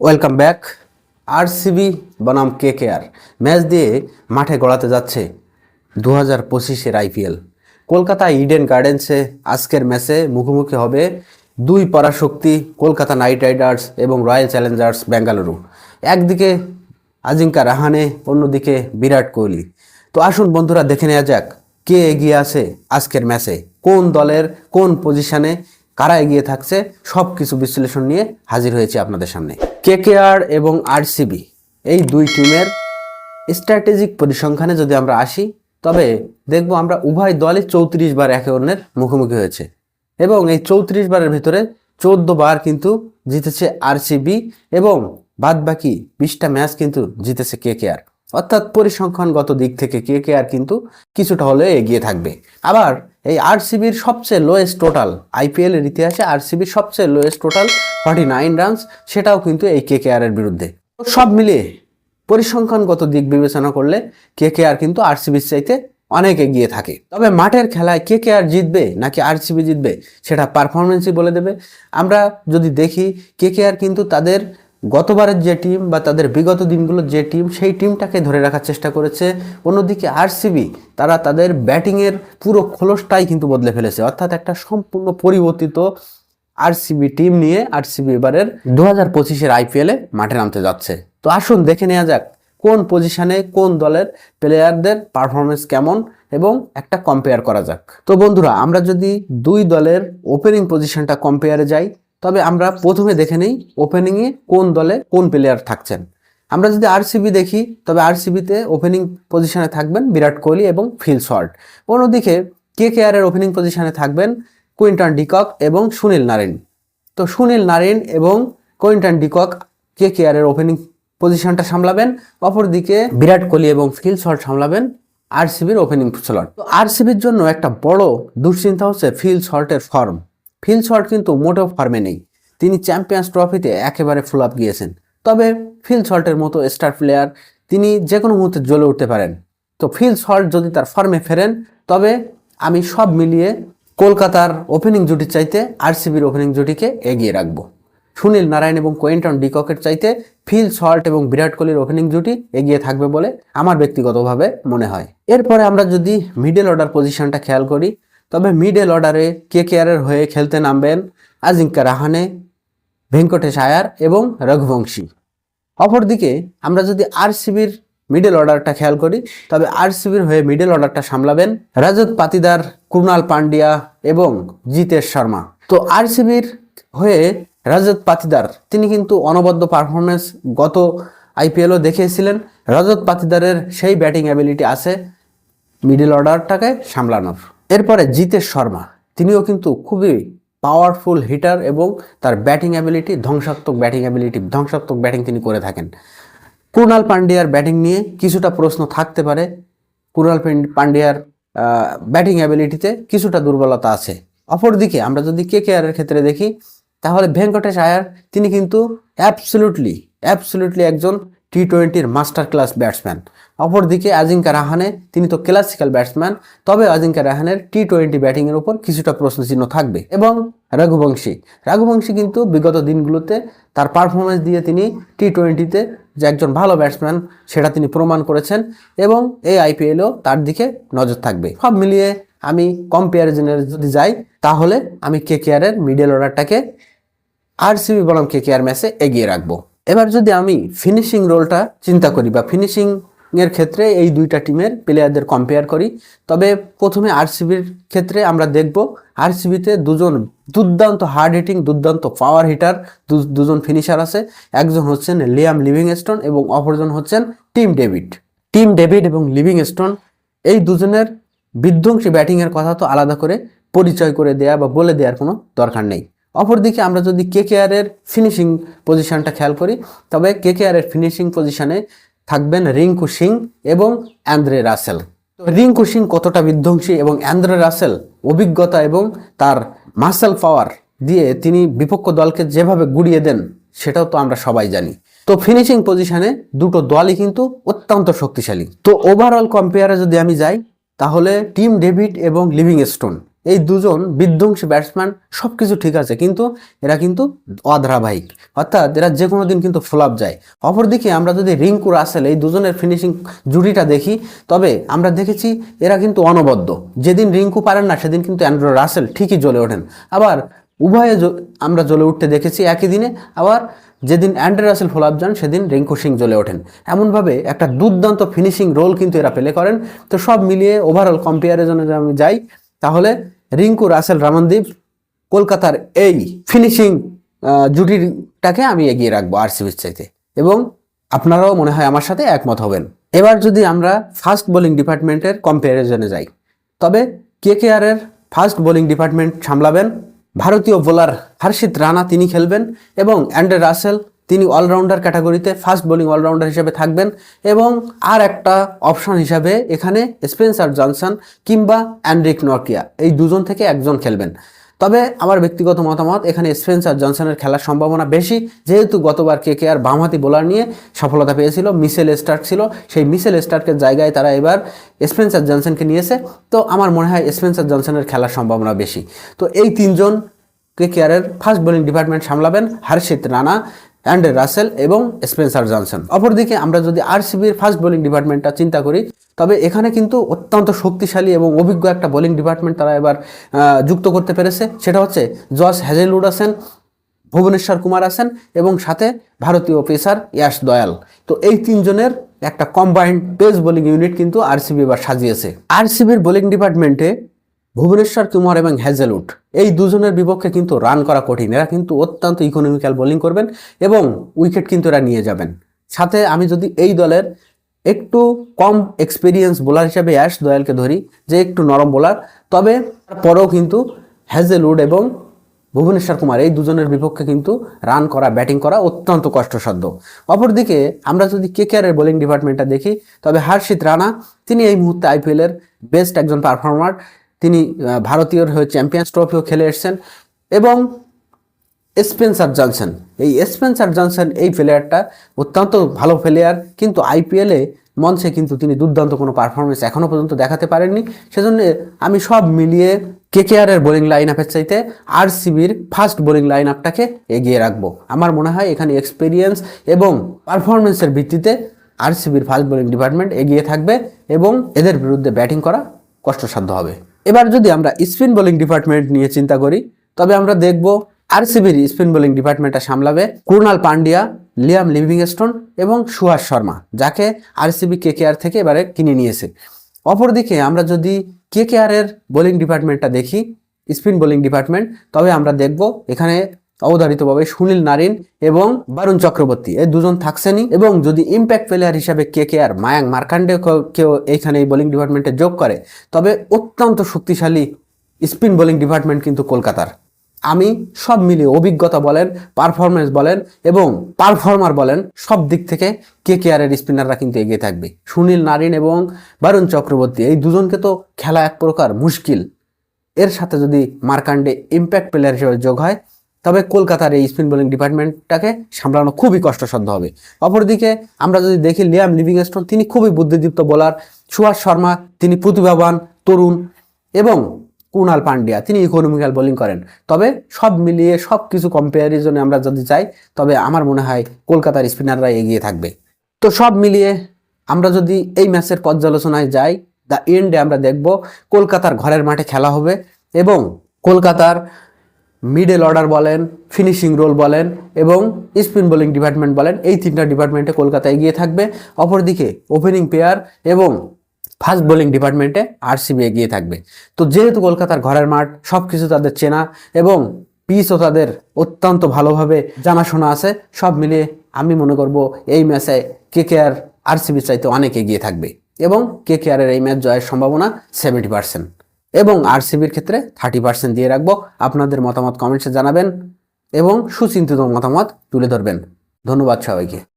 Welcome back RCB বনাম কে কে আর match দিয়ে মাঠে গড়াতে যাচ্ছে দু হাজার পঁচিশের আইপিএল কলকাতা ইডেন গার্ডেন্সে আজকের ম্যাচে মুখোমুখি হবে দুই পরাশক্তি কলকাতা নাইট রাইডার্স এবং রয়্যাল চ্যালেঞ্জার্স বেঙ্গালুরু একদিকে আজিঙ্কা রাহানে, অন্যদিকে বিরাট কোহলি। তো আসুন বন্ধুরা দেখে নেওয়া যাক কে এগিয়ে আছে আজকের ম্যাচে। কোন দলের কোন পজিশনে কারা এগিয়ে থাকছে সব কিছু বিশ্লেষণ নিয়ে হাজির হয়েছে আপনাদের সামনে। কেকেআর এবং আরসিবি, এই দুই টিমের স্ট্র্যাটেজিক পরিসংখ্যানে যদি আমরা আসি, তবে দেখব আমরা উভয় দলে চৌত্রিশ বার একে অন্যের মুখোমুখি হয়েছে। এবং এই চৌত্রিশ বারের ভিতরে চোদ্দ বার কিন্তু জিতেছে আরসিবি এবং বাদ বাকি বিশটা ম্যাচ কিন্তু জিতেছে কেকেআর। অর্থাৎ পরিসংখ্যানগত দিক থেকে কে কে আর কিন্তু কিছুটা হলেও এগিয়ে থাকবে। আবার এই আরসিবির সবচেয়ে লোয়েস্ট টোটাল আইপিএল এর ইতিহাসে আরসিবির সবচেয়ে lowest total forty nine runs সেটাও কিন্তু এই কেকেআর এর বিরুদ্ধে। তো সব মিলিয়ে পরিসংখ্যানগত দিক বিবেচনা করলে কে কে আর কিন্তু আরসিবির চাইতে অনেক এগিয়ে থাকে। তবে মাঠের খেলায় কে কে আর জিতবে নাকি আরসিবি জিতবে, সেটা পারফরমেন্সই বলে দেবে। আমরা যদি দেখি, কে কে আর কিন্তু তাদের গতবারের যে টিম বা তাদের বিগত দিনগুলোর যে টিম, সেই টিমটাকে ধরে রাখার চেষ্টা করেছে। অন্যদিকে আরসিবি, তারা তাদের ব্যাটিংয়ের পুরো খোলসটাই কিন্তু বদলে ফেলেছে। অর্থাৎ একটা সম্পূর্ণ পরিবর্তিত আরসিবি টিম নিয়ে আরসিবি এবারের দু হাজার পঁচিশের আইপিএলে মাঠে নামতে যাচ্ছে। তো আসুন দেখে নেওয়া যাক কোন পজিশনে কোন দলের প্লেয়ারদের পারফরমেন্স কেমন এবং একটা কম্পেয়ার করা যাক। তো বন্ধুরা, আমরা যদি দুই দলের ওপেনিং পজিশনটা কম্পেয়ারে যাই তবে আমরা প্রথমে দেখে নেই ওপেনিংয়ে কোন দলে কোন প্লেয়ার থাকছেন। আমরা যদি আরসিবি দেখি, তবে আরসিবিতে ওপেনিং পজিশনে থাকবেন বিরাট কোহলি এবং ফিল শর্ট অন্যদিকে কে কে এর ওপেনিং পজিশনে থাকবেন কুইন্টন ডিকক এবং সুনীল নারিন। তো সুনীল নারিন এবং কুইন্টন ডিকক কে কে এর ওপেনিং পজিশনটা সামলাবেন, অপরদিকে বিরাট কোহলি এবং ফিল শর্ট সামলাবেন আরসিবির ওপেনিং স্লট তো আরসিবির জন্য একটা বড় দুশ্চিন্তা হচ্ছে ফিল শর্টের ফর্ম ফিল শর্ট কিন্তু মোটেও ফর্মে নেই। তিনি চ্যাম্পিয়ন্স ট্রফিতে একেবারে ফুল আপ গিয়েছেন। তবে ফিল শর্টের মতো স্টার প্লেয়ার তিনি যে কোনো মুহূর্তে জ্বলে উঠতে পারেন। তো ফিল শর্ট যদি তার ফর্মে ফেরেন, তবে আমি সব মিলিয়ে কলকাতার ওপেনিং জুটির চাইতে আরসিবির ওপেনিং জুটিকে এগিয়ে রাখব। সুনীল নারায়ণ এবং কোয়েন্টন ডিককের চাইতে ফিল শর্ট এবং বিরাট কোহলির ওপেনিং জুটি এগিয়ে থাকবে বলে আমার ব্যক্তিগতভাবে মনে হয়। এরপরে আমরা যদি মিডল অর্ডার পজিশনটা খেয়াল করি তবে মিডল অর্ডারে কে কেয়ারের হয়ে খেলতে নামবেন আজিঙ্কা রাহানে ভেঙ্কটেশ আয়ার এবং রঘুবংশী। অপরদিকে আমরা যদি আরসিবির মিডল অর্ডারটা খেয়াল করি, তবে আরসিবির হয়ে মিডল অর্ডারটা সামলাবেন রাজত পাতিদার কুণাল পান্ডিয়া এবং জিতেশ শর্মা। তো আরসিবির হয়ে রাজত পাতিদার, তিনি কিন্তু অনবদ্য পারফরমেন্স গত আইপিএলও দেখিয়েছিলেন। রাজত পাতিদারের সেই ব্যাটিং অ্যাবিলিটি আছে মিডল অর্ডারটাকে সামলানোর। এরপরে জিতেশ শর্মা। তিনিও কিন্তু খুবই পাওয়ারফুল হিটার এবং তার ব্যাটিং অ্যাবিলিটি ধ্বংসাত্মক ব্যাটিং অ্যাবিলিটি ধ্বংসাত্মক ব্যাটিং তিনি করে থাকেন। কুণাল পান্ডিয়ার ব্যাটিং নিয়ে কিছুটা প্রশ্ন থাকতে পারে। কুণাল পান্ডিয়ার ব্যাটিং অ্যাবিলিটিতে কিছুটা দুর্বলতা আছে। অপরদিকে আমরা যদি কে কে এর ক্ষেত্রে দেখি, তাহলে ভেঙ্কটেশ আয়ার তিনি কিন্তু অ্যাবসলিউটলি অ্যাবসলিউটলি একজন টি টোয়েন্টির মাস্টার ক্লাস ব্যাটসম্যান অপরদিকে আজিঙ্কা রাহানে, তিনি তো ক্লাসিক্যাল ব্যাটসম্যান তবে আজিঙ্কা রাহানের টি টোয়েন্টি ব্যাটিংয়ের উপর কিছুটা প্রশ্নচিহ্ন থাকবে। এবং রঘুবংশী রঘুবংশী কিন্তু বিগত দিনগুলোতে তার পারফরমেন্স দিয়ে তিনি টি টোয়েন্টিতে যে একজন ভালো ব্যাটসম্যান সেটা তিনি প্রমাণ করেছেন এবং এই আইপিএলও তার দিকে নজর থাকবে। সব মিলিয়ে আমি কম্পারিজনের যদি যাই, তাহলে আমি কে কেয়ারের মিডল অর্ডারটাকে আরসিবি বনাম কে কেয়ার ম্যাচে এগিয়ে রাখব। এবার যদি আমি ফিনিশিং রোলটা চিন্তা করি বা ফিনিশিং এর ক্ষেত্রে এই দুইটা টিমের প্লেয়ারদের কম্পেয়ার করি। তবে প্রথমে আরসিবির ক্ষেত্রে আমরা দেখব আরসিবিতে দুজন দুর্দান্ত হার্ড হিটিং দুর্দান্ত পাওয়ার হিটার দুজন ফিনিশার আছে। একজন হচ্ছেন লিয়াম লিভিংস্টোন এবং অপরজন হচ্ছেন টিম ডেভিড টিম ডেভিড এবং লিভিংস্টোন এই দুজনের বিধ্বংসী ব্যাটিংয়ের কথা তো আলাদা করে পরিচয় করে দেয়া বা বলে দেওয়ার কোনো দরকার নেই। অপরদিকে আমরা যদি কে এর ফিনিশিং পজিশনটা খেয়াল করি, তবে কে এর ফিনিশিং পজিশনে থাকবেন রিঙ্কু সিং এবং অ্যান্দ্রে রাসেল। তো রিঙ্কু সিং কতটা বিধ্বংসী এবং অ্যান্দ্রে রাসেল অভিজ্ঞতা এবং তার মাসেল পাওয়ার দিয়ে তিনি বিপক্ষ দলকে যেভাবে গুড়িয়ে দেন, সেটাও তো আমরা সবাই জানি। তো ফিনিশিং পজিশনে দুটো দলই কিন্তু অত্যন্ত শক্তিশালী। তো ওভারঅল কম্পেয়ারে যদি আমি যাই, তাহলে টিম ডেভিড এবং লিভিং স্টোন এই দুজন বিধ্বংসী ব্যাটসম্যান সব কিছু ঠিক আছে, কিন্তু এরা কিন্তু অধারাবাহিক। অর্থাৎ এরা যে কোনো দিন কিন্তু ফ্লপ যায়। অপরদিকে আমরা যদি রিঙ্কু রাসেল এই দুজনের ফিনিশিং জুটিটা দেখি, তবে আমরা দেখেছি এরা কিন্তু অনবদ্য। যেদিন রিঙ্কু পারেন না, সেদিন কিন্তু অ্যান্ড্রো রাসেল ঠিকই জ্বলে ওঠেন। আবার উভয়ে আমরা জ্বলে উঠতে দেখেছি একই দিনে, আবার যেদিন অ্যান্ড্রে রাসেল ফোলাপ যান, সেদিন রিঙ্কু সিং জ্বলে ওঠেন। এমনভাবে একটা দুর্দান্ত ফিনিশিং রোল কিন্তু এরা প্লে করেন। তো সব মিলিয়ে ওভারঅল কম্পেয়ারিজনে যদি আমি যাই, তাহলে রিঙ্কু, রাসেল, রামনদীপ কলকাতার এই ফিনিশিং জুটিটাকে আমি এগিয়ে রাখব আরসিবির চাইতে। এবং আপনারাও মনে হয় আমার সাথে একমত হবেন। এবার যদি আমরা ফাস্ট বোলিং ডিপার্টমেন্টের কম্প্যারিজনে যাই, তবে কে কে এর ফাস্ট বোলিং ডিপার্টমেন্ট সামলাবেন। ভারতীয় বোলার হর্ষিত রানা, তিনি খেলবেন এবং অ্যান্ড্রে রাসেল তিনি অলরাউন্ডার ক্যাটাগরিতে ফাস্ট বোলিং অলরাউন্ডার হিসেবে থাকবেন এবং আর একটা অপশন হিসাবে এখানে স্পেন্সার জনসন কিংবা অ্যান্ড্রিক নর্কিয়া এই দুজন থেকে একজন খেলবেন। তবে আমার ব্যক্তিগত মতামত, এখানে স্পেন্সার জনসনের খেলার সম্ভাবনা বেশি। যেহেতু গতবার কে কে আর বামহাতি বোলার নিয়ে সফলতা পেয়েছিল মিসেল স্টার্ক ছিল, সেই মিসেল স্টার্কের জায়গায় তারা এবার স্পেন্সার জনসনকে নিয়েছে। তো আমার মনে হয় স্পেন্সার জনসনের খেলার সম্ভাবনা বেশি। তো এই তিনজন কে কেয়ারের ফার্স্ট বোলিং ডিপার্টমেন্ট সামলাবেন হর্ষিত রানা অ্যান্ড্রে রাসেল এবং স্পেন্সার জনসন। অপরদিকে আমরা যদি আরসিবির ফার্স্ট বোলিং ডিপার্টমেন্টটা চিন্তা করি, তবে এখানে কিন্তু অত্যন্ত শক্তিশালী এবং অভিজ্ঞ একটা বোলিং ডিপার্টমেন্ট তারা এবার যুক্ত করতে পেরেছে। সেটা হচ্ছে জস হ্যাজেলউড আছেন ভুবনেশ্বর কুমার আছেন এবং সাথে ভারতীয় পেসার ইয়াশ দয়াল। তো এই তিনজনের একটা কম্বাইন্ড পেস বোলিং ইউনিট কিন্তু আরসিবি এবার সাজিয়েছে। আরসিবির বোলিং ডিপার্টমেন্টে ভুবনেশ্বর, কুমার এবং হ্যাজেলউড এই দুজনের বিপক্ষে কিন্তু রান করা কঠিন। এরা কিন্তু অত্যন্ত ইকোনমিক্যাল বোলিং করবেন এবং উইকেট কিন্তু এরা নিয়ে যাবেন। সাথে আমি যদি এই দলের একটু কম এক্সপিরিয়েন্স বোলার হিসেবে অ্যাশ দয়ালকে ধরি, যে একটু নরম বোলার তবে পরেও কিন্তু হ্যাজেলউড এবং ভুবনেশ্বর, কুমার এই দুজনের বিপক্ষে কিন্তু রান করা ব্যাটিং করা অত্যন্ত কষ্টসাধ্য। অপরদিকে আমরা যদি কে এর বোলিং ডিপার্টমেন্টটা দেখি, তবে হর্ষিত রানা, তিনি এই মুহূর্তে আইপিএলের বেস্ট একজন পারফর্মার তিনি ভারতীয়র হয়ে চ্যাম্পিয়ন্স ট্রফিও খেলে এসেছেন এবং স্পেন্সার জনসন এই স্পেন্সার জনসন এই প্লেয়ারটা অত্যন্ত ভালো প্লেয়ার কিন্তু আইপিএলে মঞ্চে কিন্তু তিনি দুর্দান্ত কোনো পারফরমেন্স এখনও পর্যন্ত দেখাতে পারেননি। সেজন্য আমি সব মিলিয়ে কেকেআর এর বোলিং লাইন আপের চাইতে আরসিবির ফার্স্ট বোলিং লাইন আপটাকে এগিয়ে রাখব। আমার মনে হয় এখানে এক্সপিরিয়েন্স এবং পারফরমেন্সের ভিত্তিতে আরসিবির ফার্স্ট বোলিং ডিপার্টমেন্ট এগিয়ে থাকবে এবং এদের বিরুদ্ধে ব্যাটিং করা কষ্টসাধ্য হবে। এবার যদি আমরা স্পিন বোলিং ডিপার্টমেন্ট নিয়ে চিন্তা করি, তবে আমরা দেখব আরসিবির স্পিন বোলিং ডিপার্টমেন্টটা সামলাবে কুরনাল পান্ডিয়া, লিয়াম লিভিংস্টোন এবং সুহাস শর্মা, যাকে আরসিবি কেকেআর থেকে এবারে কিনে নিয়েছে। অপরদিকে আমরা যদি কে কে এর বোলিং ডিপার্টমেন্টটা দেখি, স্পিন বোলিং ডিপার্টমেন্ট, তবে আমরা দেখব এখানে অবধারিতভাবে সুনীল নারিন এবং বারুণ চক্রবর্তী। এই দুজন থাকছেনই এবং যদি ইম্প্যাক্ট প্লেয়ার হিসাবে কে কে আর মায়াং মার্কান্ডে কেউ এইখানে এই বোলিং ডিপার্টমেন্টে যোগ করে, তবে অত্যন্ত শক্তিশালী স্পিন বোলিং ডিপার্টমেন্ট কিন্তু কলকাতার। আমি সব মিলিয়ে অভিজ্ঞতা বলেন পারফরমেন্স বলেন এবং পারফর্মার বলেন, সব দিক থেকে কে কে আর এর স্পিনাররা কিন্তু এগিয়ে থাকবে। সুনীল নারিন এবং বারুণ চক্রবর্তী, এই দুজনকে তো খেলা এক প্রকার মুশকিল। এর সাথে যদি মার্কান্ডে ইম্প্যাক্ট প্লেয়ার হিসেবে যোগ হয় তবে কলকাতার এই স্পিন বোলিং ডিপার্টমেন্টটাকে সামলানো খুবই কষ্টসাধ্য হবে। অপরদিকে আমরা যদি দেখি লিয়াম লিভিংস্টোন, তিনি খুবই বুদ্ধিদীপ্ত বোলার। সুভাষ শর্মা, তিনি প্রতিভাবান, তরুণ এবং কুণাল পান্ডিয়া, তিনি ইকোনমিক্যাল বোলিং করেন। তবে সব মিলিয়ে সব কিছু কম্পারিজনে আমরা যদি যাই তবে আমার মনে হয় কলকাতার স্পিনাররা এগিয়ে থাকবে। তো সব মিলিয়ে আমরা যদি এই ম্যাচের পর্যালোচনায় যাই দ্য এন্ডে আমরা দেখব কলকাতার ঘরের মাঠে খেলা হবে এবং কলকাতার মিডল অর্ডার বলেন ফিনিশিং রোল বলেন এবং স্পিন বোলিং ডিপার্টমেন্ট বলেন, এই তিনটা ডিপার্টমেন্টে কলকাতা এগিয়ে থাকবে। অপরদিকে ওপেনিং পেয়ার এবং ফাস্ট বোলিং ডিপার্টমেন্টে আরসিবি এগিয়ে থাকবে। তো যেহেতু কলকাতার ঘরের মাঠ সব কিছু তাদের চেনা এবং পিচও তাদের অত্যন্ত ভালোভাবে জানাশোনা আছে, সব মিলিয়ে আমি মনে করব এই ম্যাচে কে কে আর আরসিবি চাইতে অনেক এগিয়ে থাকবে এবং কে কে আর এর এই ম্যাচ জয়ের সম্ভাবনা সেভেন্টি পার্সেন্ট এবং আরসিবির ক্ষেত্রে থার্টি পার্সেন্ট দিয়ে রাখব। আপনাদের মতামত কমেন্টসে জানাবেন এবং সুচিন্তিত মতামত তুলে ধরবেন। ধন্যবাদ সবাইকে।